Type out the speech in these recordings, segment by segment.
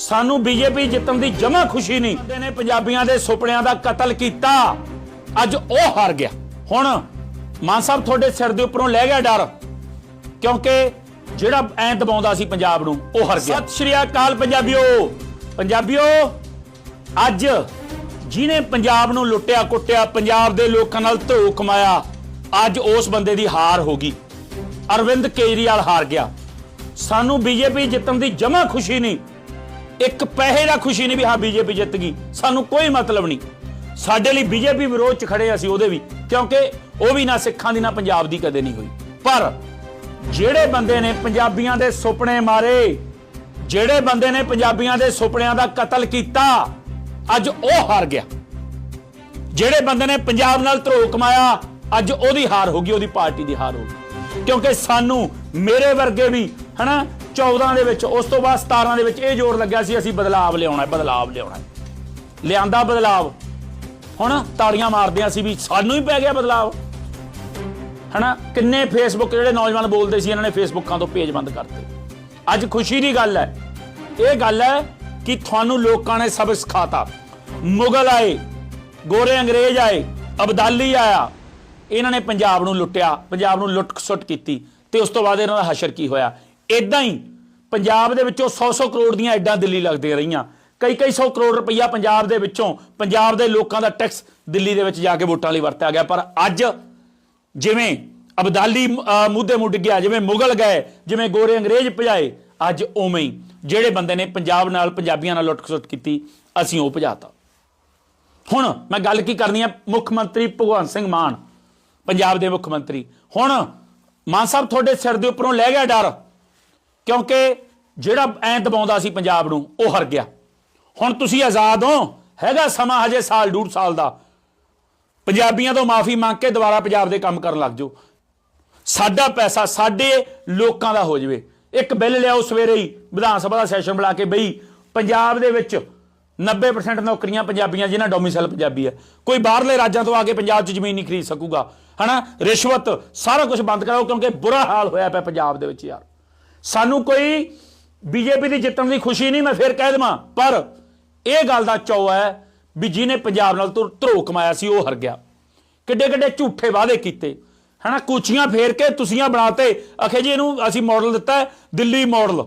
ਸਾਨੂੰ ਬੀਜੇਪੀ ਜਿੱਤਣ ਦੀ ਜਮਾ ਖੁਸ਼ੀ ਨਹੀਂ। ਬੰਦੇ ਨੇ ਪੰਜਾਬੀਆਂ ਦੇ ਸੁਪਨਿਆਂ ਦਾ ਕਤਲ ਕੀਤਾ। ਅੱਜ ਉਹ ਹਾਰ ਗਿਆ। ਹੁਣ ਮਾਨ ਸਾਹਿਬ ਤੁਹਾਡੇ ਸਿਰ ਦੇ ਉੱਪਰੋਂ ਲੈ ਗਿਆ ਡਰ। ਕਿਉਂਕਿ ਜਿਹੜਾ ਐਂ ਦਬਾਉਂਦਾ ਸੀ ਪੰਜਾਬ ਨੂੰ ਉਹ ਹਾਰ ਗਿਆ। ਸਤਿ ਸ਼੍ਰੀ ਅਕਾਲ ਪੰਜਾਬੀਓ। ਪੰਜਾਬੀਓ ਅੱਜ ਜਿਹਨੇ ਪੰਜਾਬ ਨੂੰ ਲੁੱਟਿਆ ਕੁੱਟਿਆ ਪੰਜਾਬ ਦੇ ਲੋਕਾਂ ਨਾਲ ਧੋ ਕਮਾਇਆ ਅੱਜ ਉਸ ਬੰਦੇ ਦੀ ਹਾਰ ਹੋ ਗਈ। ਅਰਵਿੰਦ ਕੇਜਰੀਵਾਲ ਹਾਰ ਗਿਆ। ਸਾਨੂੰ ਬੀਜੇਪੀ ਜਿੱਤਣ ਦੀ ਜਮਾ ਖੁਸ਼ੀ ਨਹੀਂ। ਇੱਕ ਪੈਸੇ ਦਾ ਖੁਸ਼ੀ ਨਹੀਂ ਵੀ ਹਾਂ ਬੀਜੇਪੀ ਜਿੱਤ ਗਈ। ਸਾਨੂੰ ਕੋਈ ਮਤਲਬ ਨਹੀਂ। ਸਾਡੇ ਲਈ ਬੀਜੇਪੀ ਵਿਰੋਧ ਚ ਖੜੇ ਅਸੀਂ ਉਹਦੇ ਵੀ, ਕਿਉਂਕਿ ਉਹ ਵੀ ਨਾ ਸਿੱਖਾਂ ਦੀ ਨਾ ਪੰਜਾਬ ਦੀ ਕਦੇ ਨਹੀਂ ਹੋਈ। ਪਰ ਜਿਹੜੇ ਬੰਦੇ ਨੇ ਪੰਜਾਬੀਆਂ ਦੇ ਸੁਪਨੇ ਮਾਰੇ, ਜਿਹੜੇ ਬੰਦੇ ਨੇ ਪੰਜਾਬੀਆਂ ਦੇ ਸੁਪਨਿਆਂ ਦਾ ਕਤਲ ਕੀਤਾ, ਅੱਜ ਉਹ ਹਾਰ ਗਿਆ। ਜਿਹੜੇ ਬੰਦੇ ਨੇ ਪੰਜਾਬ ਨਾਲ ਧਰੋ ਕਮਾਇਆ, ਅੱਜ ਉਹਦੀ ਹਾਰ ਹੋ ਗਈ, ਉਹਦੀ ਪਾਰਟੀ ਦੀ ਹਾਰ ਹੋ ਗਈ। ਕਿਉਂਕਿ ਸਾਨੂੰ ਮੇਰੇ ਵਰਗੇ ਵੀ, ਹਨਾ 14 ਦੇ ਵਿੱਚ, ਉਸ ਤੋਂ ਬਾਅਦ 17 ਦੇ ਵਿੱਚ ਇਹ ਜ਼ੋਰ ਲੱਗਿਆ ਸੀ, ਅਸੀਂ ਬਦਲਾਵ ਲਿਆਉਣਾ ਹੈ, ਬਦਲਾਵ ਲਿਆਉਣਾ ਹੈ। ਲਿਆਂਦਾ ਬਦਲਾਵ। ਹੁਣ ਤਾੜੀਆਂ ਮਾਰਦੇ ਸੀ ਵੀ, ਸਾਨੂੰ ਹੀ ਪੈ ਗਿਆ ਬਦਲਾਵ। ਹਨਾ? ਕਿੰਨੇ ਫੇਸਬੁੱਕ ਜਿਹੜੇ ਨੌਜਵਾਨ ਬੋਲਦੇ ਸੀ, ਇਹਨਾਂ ਨੇ ਫੇਸਬੁੱਕਾਂ ਤੋਂ ਪੇਜ ਬੰਦ ਕਰਤੇ। ਅੱਜ ਖੁਸ਼ੀ ਦੀ ਗੱਲ ਹੈ। ਇਹ ਗੱਲ ਹੈ ਕਿ ਤੁਹਾਨੂੰ ਲੋਕਾਂ ਨੇ ਸਬਕ ਸਿਖਾਤਾ। ਮੁਗਲ ਆਏ, ਗੋਰੇ ਅੰਗਰੇਜ਼ ਆਏ, ਅਬਦਾਲੀ ਆਇਆ। ਇਹਨਾਂ ਨੇ ਪੰਜਾਬ ਨੂੰ ਲੁੱਟਿਆ, ਪੰਜਾਬ ਨੂੰ ਲੁੱਟ ਸੁੱਟ ਕੀਤੀ। ਤੇ ਉਸ ਤੋਂ ਬਾਅਦ ਇਹਨਾਂ ਦਾ ਹਸ਼ਰ ਕੀ ਹੋਇਆ? ਇਦਾਂ ਹੀ ਪੰਜਾਬ ਦੇ ਵਿੱਚੋਂ 100-100 ਕਰੋੜ ਦੀਆਂ ਐਡਾਂ ਦਿੱਲੀ ਲੱਗਦੀਆਂ ਰਹੀਆਂ। ਕਈ ਕਈ 100 ਕਰੋੜ ਰੁਪਈਆ ਪੰਜਾਬ ਦੇ ਵਿੱਚੋਂ, ਪੰਜਾਬ ਦੇ ਲੋਕਾਂ ਦਾ ਟੈਕਸ ਦਿੱਲੀ ਦੇ ਵਿੱਚ ਜਾ ਕੇ ਵੋਟਾਂ ਲਈ ਵਰਤਿਆ ਗਿਆ। ਪਰ ਅੱਜ ਜਿਵੇਂ ਅਬਦਾਲੀ ਮੁੱਦੇ ਮੁੱਢ ਗਿਆ, ਜਿਵੇਂ ਮੁਗਲ ਗਏ, ਜਿਵੇਂ ਗੋਰੇ ਅੰਗਰੇਜ਼ ਭਜਾਏ, ਅੱਜ ਉਵੇਂ ਹੀ ਜਿਹੜੇ ਬੰਦੇ ਨੇ ਪੰਜਾਬ ਨਾਲ, ਪੰਜਾਬੀਆਂ ਨਾਲ ਲੁੱਟ-ਖਸੁੱਟ ਕੀਤੀ, ਅਸੀਂ ਉਹ ਭਜਾਤਾ। ਹੁਣ ਮੈਂ ਗੱਲ ਕੀ ਕਰਨੀ ਹੈ ਮੁੱਖ ਮੰਤਰੀ ਭਗਵੰਤ ਸਿੰਘ ਮਾਨ, ਪੰਜਾਬ ਦੇ ਮੁੱਖ ਮੰਤਰੀ। ਹੁਣ ਮਾਨ ਸਾਹਿਬ ਤੁਹਾਡੇ ਸਿਰ ਦੇ ਉੱਪਰੋਂ ਲੈ ਗਿਆ ਡਰ। ਕਿਉਂਕਿ ਜਿਹੜਾ ਐਂ ਦਬਾਉਂਦਾ ਸੀ ਪੰਜਾਬ ਨੂੰ, ਉਹ ਹਰ ਗਿਆ। ਹੁਣ ਤੁਸੀਂ ਆਜ਼ਾਦ ਹੋ, ਹੈਗਾ ਸਮਾਂ ਹਜੇ ਸਾਲ, ਡੂਢ ਸਾਲ ਦਾ। ਪੰਜਾਬੀਆਂ ਤੋਂ ਮਾਫੀ ਮੰਗ ਕੇ ਦੁਬਾਰਾ ਪੰਜਾਬ ਦੇ ਕੰਮ ਕਰਨ ਲੱਗ ਜਾਓ। ਸਾਡਾ ਪੈਸਾ ਸਾਡੇ ਲੋਕਾਂ ਦਾ ਹੋ ਜਾਵੇ। ਇੱਕ ਬਿੱਲ ਲਿਆਓ ਸਵੇਰੇ ਹੀ, ਵਿਧਾਨ ਸਭਾ ਦਾ ਸੈਸ਼ਨ ਬੁਲਾ ਕੇ ਬਈ, ਪੰਜਾਬ ਦੇ ਵਿੱਚ 90% ਨੌਕਰੀਆਂ ਪੰਜਾਬੀਆਂ, ਜਿਨ੍ਹਾਂ ਡੋਮਿਸਾਈਲ ਪੰਜਾਬੀ ਹੈ। ਕੋਈ ਬਾਹਰਲੇ ਰਾਜਾਂ ਤੋਂ ਆ ਕੇ ਪੰਜਾਬ 'ਚ ਜ਼ਮੀਨ ਨਹੀਂ ਖਰੀਦ ਸਕੂਗਾ। ਹਨਾ? ਰਿਸ਼ਵਤ, ਸਾਰਾ ਕੁਝ ਬੰਦ ਕਰਾਓ, ਕਿਉਂਕਿ ਬੁਰਾ ਹਾਲ ਹੋਇਆ ਪਿਆ ਪੰਜਾਬ ਦੇ ਵਿੱਚ ਯਾਰ। ਸਾਨੂੰ ਕੋਈ ਬੀਜੇਪੀ ਦੀ ਜਿੱਤਣ ਦੀ ਖੁਸ਼ੀ ਨਹੀਂ ਮੈਂ ਫੇਰ ਕਹਿ ਦੇਵਾਂ। ਪਰ ਇਹ ਗੱਲ ਦਾ ਚੌ ਹੈ ਵੀ ਜਿਹਨੇ ਪੰਜਾਬ ਨਾਲ ਧਰੋ ਕਮਾਇਆ ਸੀ ਉਹ ਹਰ ਗਿਆ। ਕਿੱਡੇ ਕਿੱਡੇ ਝੂਠੇ ਵਾਅਦੇ ਕੀਤੇ। ਹਨਾ ਕੁਚੀਆਂ ਫੇਰ ਕੇ ਤੁਸੀਆਂ ਬਣਾਤੇ। ਅਖੇ ਜੀ ਇਹਨੂੰ ਅਸੀਂ ਮਾਡਲ ਦਿੱਤਾ ਦਿੱਲੀ ਮਾਡਲ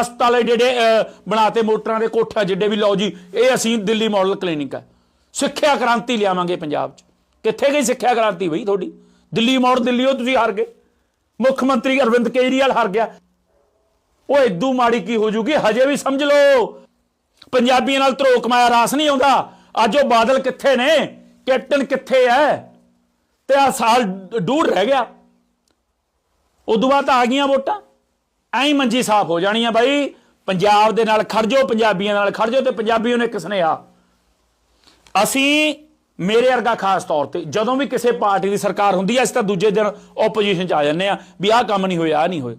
ਹਸਪਤਾਲ ਜਿਹੜੇ ਅਹ, ਬਣਾਤੇ ਮੋਟਰਾਂ ਦੇ ਕੋਠਾ ਜਿੱਡੇ ਵੀ ਲਓ ਜੀ ਇਹ ਅਸੀਂ ਦਿੱਲੀ ਮਾਡਲ ਕਲੀਨਿਕ ਹੈ। ਸਿੱਖਿਆ ਕ੍ਰਾਂਤੀ ਲਿਆਵਾਂਗੇ ਪੰਜਾਬ 'ਚ। ਕਿੱਥੇ ਗਈ ਸਿੱਖਿਆ ਕ੍ਰਾਂਤੀ ਬਈ ਤੁਹਾਡੀ? ਦਿੱਲੀ ਮਾਡਲ ਦਿੱਲੀੋਂ ਤੁਸੀਂ ਹਾਰ ਗਏ। ਮੁੱਖ ਮੰਤਰੀ ਅਰਵਿੰਦ ਕੇਜਰੀਵਾਲ ਹਾਰ ਗਿਆ। ਉਹ ਇਦੂ ਮਾੜੀ ਕੀ ਹੋ ਜੂਗੀ, ਹਜੇ ਵੀ ਸਮਝ ਲਓ। ਪੰਜਾਬੀਆਂ ਨਾਲ ਧਰੋ ਕਮਾਇਆ ਰਾਸ ਨਹੀਂ ਆਉਂਦਾ। ਅੱਜ ਉਹ ਬਾਦਲ ਕਿੱਥੇ ਨੇ? ਕੈਪਟਨ ਕਿੱਥੇ ਐ? ਤੇ ਆ ਸਾਲ ਡੂਰ ਰਹਿ ਗਿਆ। ਉਦੋਂ ਬਾਅਦ ਤਾਂ ਆ ਗਈਆਂ ਵੋਟਾਂ। ਐਂ ਹੀ ਮੰਜੀ ਸਾਫ਼ ਹੋ ਜਾਣੀ ਆ ਬਾਈ। ਪੰਜਾਬ ਦੇ ਨਾਲ ਖੜ ਜਾਓ, ਪੰਜਾਬੀਆਂ ਨਾਲ ਖੜ ਜਾਓ ਤੇ ਪੰਜਾਬੀਓ ਨੇ ਕਿਸਨੇ ਆ ਅਸੀਂ ਮੇਰੇ ਵਰਗਾ ਖਾਸ ਤੌਰ ਤੇ ਜਦੋਂ ਵੀ ਕਿਸੇ ਪਾਰਟੀ ਦੀ ਸਰਕਾਰ ਹੁੰਦੀ ਹੈ ਅਸੀਂ ਤਾਂ ਦੂਜੇ ਦਿਨ ਆਪੋਜੀਸ਼ਨ ਚ ਆ ਜਾਂਦੇ ਆ ਵੀ ਆਹ ਕੰਮ ਨਹੀਂ ਹੋਇਆ, ਆਹ ਨਹੀਂ ਹੋਇਆ।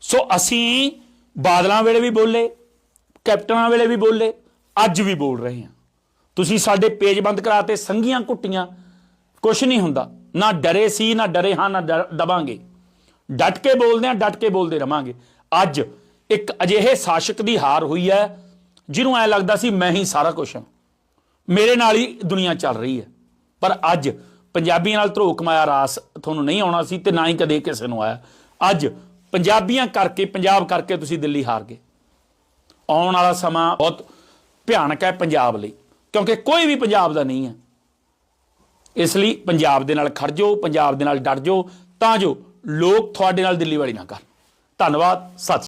ਸੋ ਅਸੀਂ ਬਾਦਲਾਂ ਵੇਲੇ ਵੀ ਬੋਲੇ, ਕੈਪਟਨਾਂ ਵੇਲੇ ਵੀ ਬੋਲੇ, ਅੱਜ ਵੀ ਬੋਲ ਰਹੇ ਹਾਂ। ਤੁਸੀਂ ਸਾਡੇ ਪੇਜ ਬੰਦ ਕਰਾਤੇ ਸੰਗੀਆਂ ਕੁੱਟੀਆਂ ਕੁਝ ਨਹੀਂ ਹੁੰਦਾ। ਨਾ ਡਰੇ ਸੀ, ਨਾ ਡਰੇ ਹਾਂ, ਨਾ ਡਰ- ਦਬਾਂਗੇ। ਡਟ ਕੇ ਬੋਲਦੇ ਹਾਂ, ਡਟ ਕੇ ਬੋਲਦੇ ਰਵਾਂਗੇ। ਅੱਜ ਇੱਕ ਅਜਿਹੇ ਸ਼ਾਸਕ ਦੀ ਹਾਰ ਹੋਈ ਹੈ, ਜਿਹਨੂੰ ਐ ਲੱਗਦਾ ਸੀ, ਮੈਂ ਹੀ ਸਾਰਾ ਕੁਝ ਹਾਂ। ਮੇਰੇ ਨਾਲ ਹੀ ਦੁਨੀਆ ਚੱਲ ਰਹੀ ਹੈ। ਪਰ ਅੱਜ ਪੰਜਾਬੀਆਂ ਨਾਲ ਧਰੋ ਕਮਾਇਆ ਰਾਸ ਤੁਹਾਨੂੰ ਨਹੀਂ ਆਉਣਾ ਸੀ ਤੇ ਨਾ ਹੀ ਕਦੇ ਕਿਸੇ ਨੂੰ ਆਇਆ। ਅੱਜ ਪੰਜਾਬੀਆਂ ਕਰਕੇ, ਪੰਜਾਬ ਕਰਕੇ ਤੁਸੀਂ ਦਿੱਲੀ ਹਾਰ ਗਏ। ਆਉਣ ਵਾਲਾ ਸਮਾਂ ਬਹੁਤ ਭਿਆਨਕ ਹੈ ਪੰਜਾਬ ਲਈ, ਕਿਉਂਕਿ ਕੋਈ ਵੀ ਪੰਜਾਬ ਦਾ ਨਹੀਂ ਹੈ। ਇਸ ਲਈ ਪੰਜਾਬ ਦੇ ਨਾਲ ਖੜ ਜਾਓ, ਪੰਜਾਬ ਦੇ ਨਾਲ ਡਟ ਜਾਓ, ਤਾਂ ਜੋ ਲੋਕ ਤੁਹਾਡੇ ਨਾਲ ਦਿੱਲੀ ਵਾਲੀ ਨਾ ਕਰਨ ਧੰਨਵਾਦ, ਸਤਿ ਸ਼੍ਰੀ